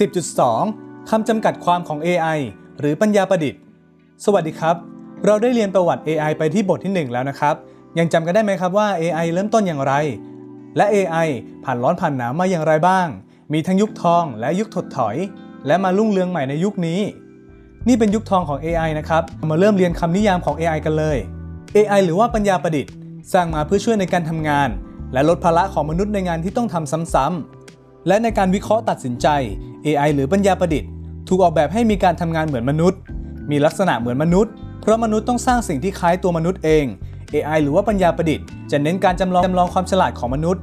10.2 คำจำกัดความของ AI หรือปัญญาประดิษฐ์ สวัสดีครับ เราได้เรียนประวัติ AI ไปที่บทที่ 1 แล้วนะครับ ยังจำกันได้ไหมครับว่า AI เริ่มต้นอย่างไร และ AI ผ่านร้อนผ่านหนาวมาอย่างไรบ้าง มีทั้งยุคทองและยุคถดถอย และมารุ่งเรืองใหม่ในยุคนี้ นี่เป็นยุคทองของ AI นะครับ มาเริ่มเรียนคำนิยามของ AI กันเลย AI หรือว่าปัญญาประดิษฐ์ สร้างมาเพื่อช่วยในการทำงาน และลดภาระของมนุษย์ในงานที่ต้องทำซ้ำๆ และในการวิเคราะห์ตัดสินใจ AI หรือปัญญาประดิษฐ์ ถูกออกแบบให้มีการทำงานเหมือนมนุษย์ มีลักษณะเหมือนมนุษย์ เพราะมนุษย์ต้องสร้างสิ่งที่คล้ายตัวมนุษย์เอง AI หรือว่าปัญญาประดิษฐ์จะเน้นการจำลองจำลองความฉลาดของมนุษย์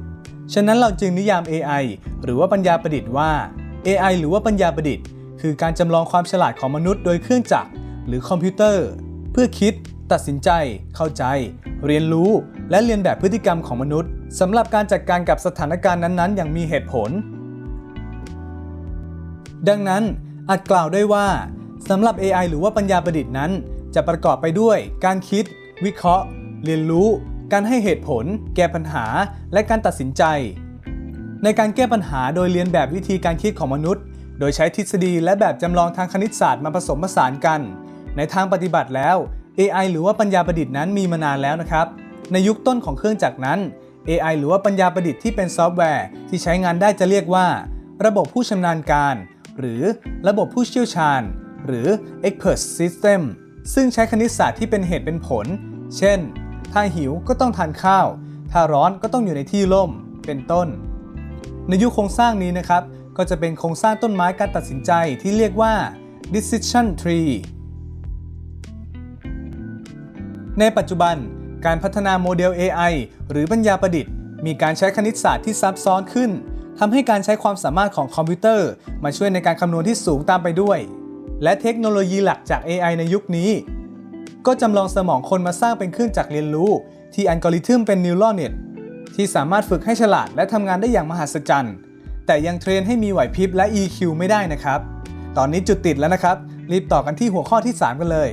ฉะนั้นเราจึงนิยาม AI หรือว่าปัญญาประดิษฐ์ว่า AI หรือว่าปัญญาประดิษฐ์ คือการจำลองความฉลาดของมนุษย์ โดยเครื่องจักรหรือคอมพิวเตอร์ เพื่อคิด ตัดสินใจ เข้าใจ เรียนรู้ และเรียนแบบพฤติกรรมของมนุษย์ สำหรับการจัดการกับสถานการณ์นั้นๆ อย่างมีเหตุผล ดังนั้นอาจกล่าวได้ว่าสำหรับ AI หรือว่าปัญญาประดิษฐ์นั้น จะประกอบไปด้วย การคิด วิเคราะห์ เรียนรู้ การให้เหตุผล แก้ปัญหา และการตัดสินใจ ในการแก้ปัญหาโดยเรียนแบบวิธีการคิดของมนุษย์ โดยใช้ทฤษฎีและแบบจำลองทางคณิตศาสตร์มาผสมผสานกัน ในทางปฏิบัติแล้ว AI หรือว่าปัญญาประดิษฐ์นั้นมีมานานแล้วนะครับ ในยุคต้นของเครื่องจักรนั้น AI หรือว่าปัญญาประดิษฐ์ที่เป็นซอฟต์แวร์ ที่ใช้งานได้จะเรียกว่า ระบบผู้ชำนาญการ หรือระบบผู้เชี่ยวชาญ หรือ expert system ซึ่งใช้คณิตศาสตร์ที่เป็นเหตุเป็นผล เช่น ถ้าหิวก็ต้องทานข้าว ถ้าร้อนก็ต้องอยู่ในที่ร่ม เป็นต้น ในยุคโครงสร้างนี้นะครับ ก็จะเป็นโครงสร้างต้นไม้การตัดสินใจที่เรียกว่า decision tree ในปัจจุบัน การพัฒนาโมเดล AI หรือปัญญาประดิษฐ์ มีการใช้คณิตศาสตร์ที่ซับซ้อนขึ้นทำให้การใช้ความสามารถของคอมพิวเตอร์ มาช่วยในการคำนวณที่สูงตามไปด้วย และเทคโนโลยีหลักจาก AI ในยุคนี้ ก็จำลองสมองคนมาสร้างเป็นเครื่องจักรเรียนรู้ ที่อัลกอริทึมเป็น Neural Net ที่สามารถฝึกให้ฉลาดและทำงานได้อย่างมหัศจรรย์ แต่ยังเทรนให้มีไหวพริบและ EQ ไม่ได้นะครับ ตอนนี้จุดติดแล้วนะครับ รีบต่อกันที่หัวข้อที่ 3 กันเลย